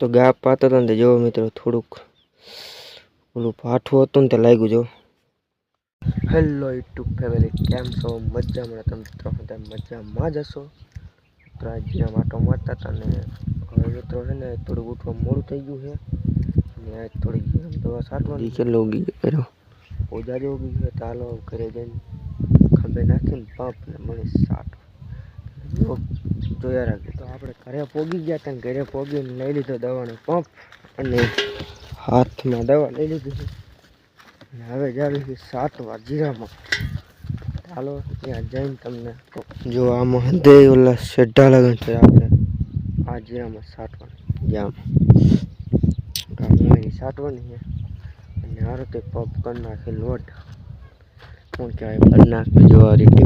તો ગા પાતા હતા ને જોવો મિત્રો થોડુંક ઓલું પાઠું હતું ને તે લાગ્યું જો. હેલો યુટ્યુબ ફેમિલી કેમ છો? મજામાં તમે મિત્રો? બધા મજામાં જ હશો? મિત્રો આજે આમ આટો મારતા હતા ને હવે મિત્રો છે ને થોડુંક ઉઠવા મોડું થઈ ગયું છે. અને આજ થોડીક દવા છાંટવાની કેટલો ઉગી કર્યો? ઓજા જેવો ઉગી ગયો. હાલો ઘરે જઈને ખંભે નાખીને પાપ ને મને સાટ જો જોયા રાખે તો આપણે ઘરે પોગી ગયા હતા ઘરે પોગીને લઈ લીધો દવાનો પંપ અને હાથમાં દવા લઈ લીધી અને હવે જાવી છે સાતવા જીરામાં ચાલો, ત્યાં જઈને તમને. જો આ હંધે ઓલા શેઢા લગન છે આપણે. આ જીરામાં સાટવાનું. જામ. ગામની સાટવાની અને આ રીતે પગ કરી નાખે લોટ. શું કહેવાય કરી નાખે, જો આ રીતે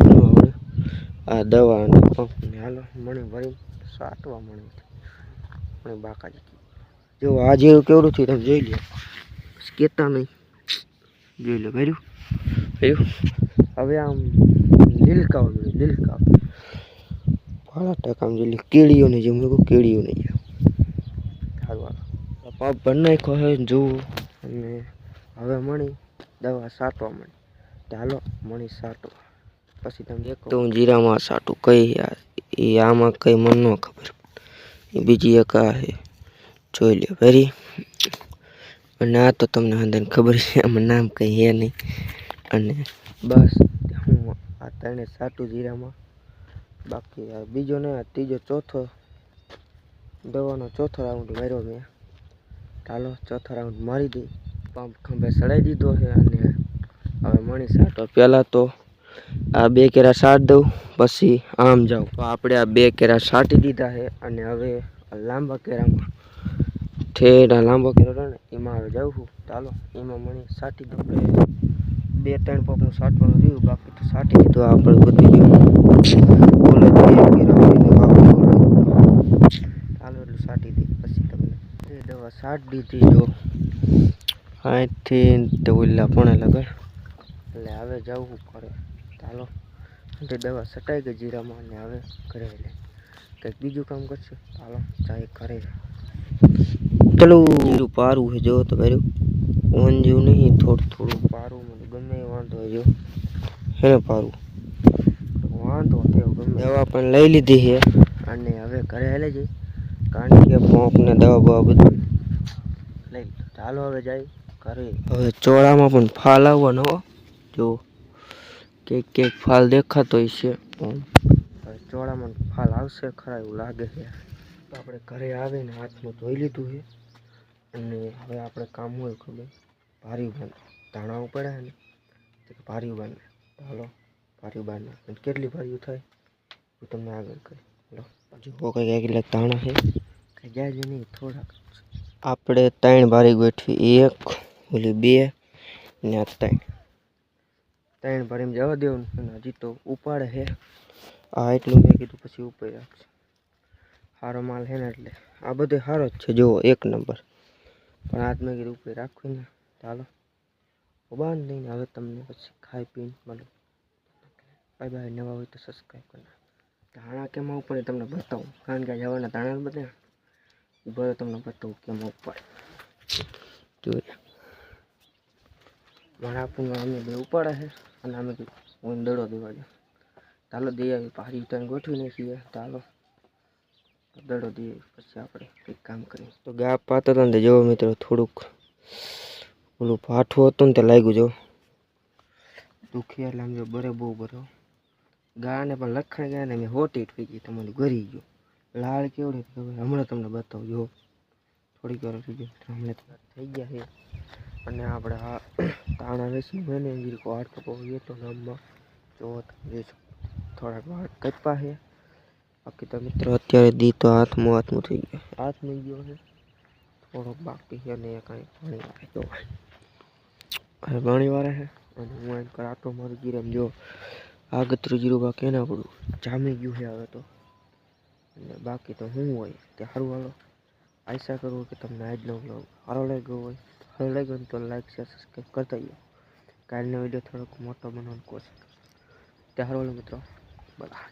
આ દવા અને પંપ ને હાલો મને ભરી સાટવા મળ્યું મને બાકા જો આ જેવું કેવડું થયું તમે જોઈ લો કહેતા નહીં. જોઈ લો ભર્યું? ભર્યું. હવે આમ લીલકાવ લીલકાવ ભાડા આમ જોઈ લો નહીં જેમ લોકો કેળીઓ જેમ સારું હાલો પગ ભરી નાખ્યો હવે જોવું. અને હવે મણી દવા સાટવા મળી ચાલો મણી સાટવા. પછી તમે દેખો. તો હું જીરામાં સાટું કઈ એ આમાં કઈ મન ન ખબર. બીજી એક આ જોઈ લ્યો વેરી અને આ તો તમને અંદર ખબર છે, આમાં નામ કંઈ હે નહીં. અને બસ, હું આ ત્રણે સાટું જીરામાં. બાકી બીજો ને ત્રીજો ચોથો દવાનો ચોથો રાઉન્ડ માર્યો મેં. ચાલો, ચોથો રાઉન્ડ મારી દઈ. પંપ ખંભે સડાઈ દીધો છે અને હવે મણી સાટો પહેલાં તો આ બે કેરા સાટ દઉં, પછી આમ જાઉં. તો આપણે આ બે કેરા સાટી દીધા છે અને હવે લાંબા કેરામાં ઠેડા લાંબો કેરો એમાં હવે જાઉં છું. ચાલો, એમાં મણી સાટી દઉં બે ત્રણ પગનું સાટવાનું રહ્યું બાકી તો સાટી દીધું આપણે બધી ગયું ચાલો, એટલું સાટી દીધું પછી તમને દવા સાટ દીધી જો. અહીંથી તે ઓલા પણ લગર એટલે હવે જવું પડે ચાલો. તે દવા સટાઈ ગઈ જીરામાં અને હવે ઘરે લે કંઈક બીજું કામ કરશે. ચાલો જાય ઘરે ચલો બીજું પારું છે જો તો કર્યું ઓન જેવું નહીં થોડું થોડું પારું મને ગમે વાંધો હોય જો. હે ને પારું? વાંધો થયો ગમે. દવા પણ લઈ લીધી છે. અને હવે ઘરે હેલે જઈ કારણ કે પંપને દવા બવા બધું. લઈ ચાલો હવે જાય ઘરે. હવે ચોળામાં પણ ફાલ આવવાનો જો. કેક કેક ફાલ દેખાતો છે. હવે ચોળામાં ફાલ આવશે ખરા એવું લાગે છે. તો આપણે ઘરે આવીને હાથમાં ધોઈ લીધું છે. અને હવે આપણે કામ હોય ખબર. ભારી બાંધ ધાણા પડે ને. તો કે ભારી બાંધ હાલો ભારી બાંધ કેટલી ભાર્યું થાય? હું તમને આગળ કહી. હજુ જુઓ કંઈક કેટલાક ધાણા છે. કંઈ જાય જ નહીં થોડાક આપણે ત્રણ ભારી ગોઠવી. એક ઓલી બે ને આ ત્રણ. ત્રણ ભારીમાં જવા દેવું અને હજી તો ઉપાડે હે આ એટલું મેં કીધું પછી ઉપાડી રાખશે. સારો માલ હે ને એટલે. આ બધો સારો જ છે, જુઓ, એક નંબર. પણ આજ મેં કીધું ઉપર રાખવી ને. ચાલો. બાંધ લઈને હવે તમને પછી ખાઈ પીને મળે. બાય બાય, નવા હોય તો સબસ્ક્રાઈબ કરી ધાણા કેમ ઉપર તમને બતાવું. કારણ કે જવાના ધાણા બધા. બરો તમને બતાવું કેમ ઉપર જોઈએ આપણને અમે બે ઉપાડે છે અને અમે હું દડો દેવા દે. ચાલો દઈ આવી પારી ત્રણ ગોઠવી નાખીએ. ચાલો, દડો દઈએ, પછી આપણે કંઈક કામ કરીએ. તો ગાપ પાતા હતા ને જોવો મિત્રો, થોડુંક ઓલું પાઠું હતું ને તે લાગ્યું જો દુખી એટલે આમ જો બરે બહુ બરો ગાને પણ લખણ ગયા ને મેં હોટી થઈ ગઈ, તમારી ગરી ગયો. લાળ કેવડી હમણાં તમને બતાવું જો થોડીક વાર થઈ ગયો હમણાં થઈ ગયા છે. અને આપણે આ તાણા વેચી મેં ને જીરીકો હાથ તો હોઈએ તો નામમાં જો તમે થોડાક વાર કપા છે. બાકી તો મિત્રો અત્યારે દી તો હાથમાં હાથમાં થઈ ગયો. હાથમાં ગયો છે. થોડોક બાકી છે અને કાંઈ પાણી વાળે જો હવે પાણી વાળે છે. અને હું એમ કર આટો મારું જીરમ જો આગતરું જીરું બાકી એના પડું જામી ગયું છે હવે તો. અને બાકી તો શું હોય કે સારું હાલો. આશા કરું કે તમને આજનો બ્લોગ સારો લાગ્યો હોય. સારો લાગ્યો તો લાઈક શેર સબસ્ક્રાઈબ કરતા જઈએ કાલનો વીડિયો થોડોક મોટો બનાવવાનો કોશિશ કરું. તે સારું હાલો મિત્રો બધા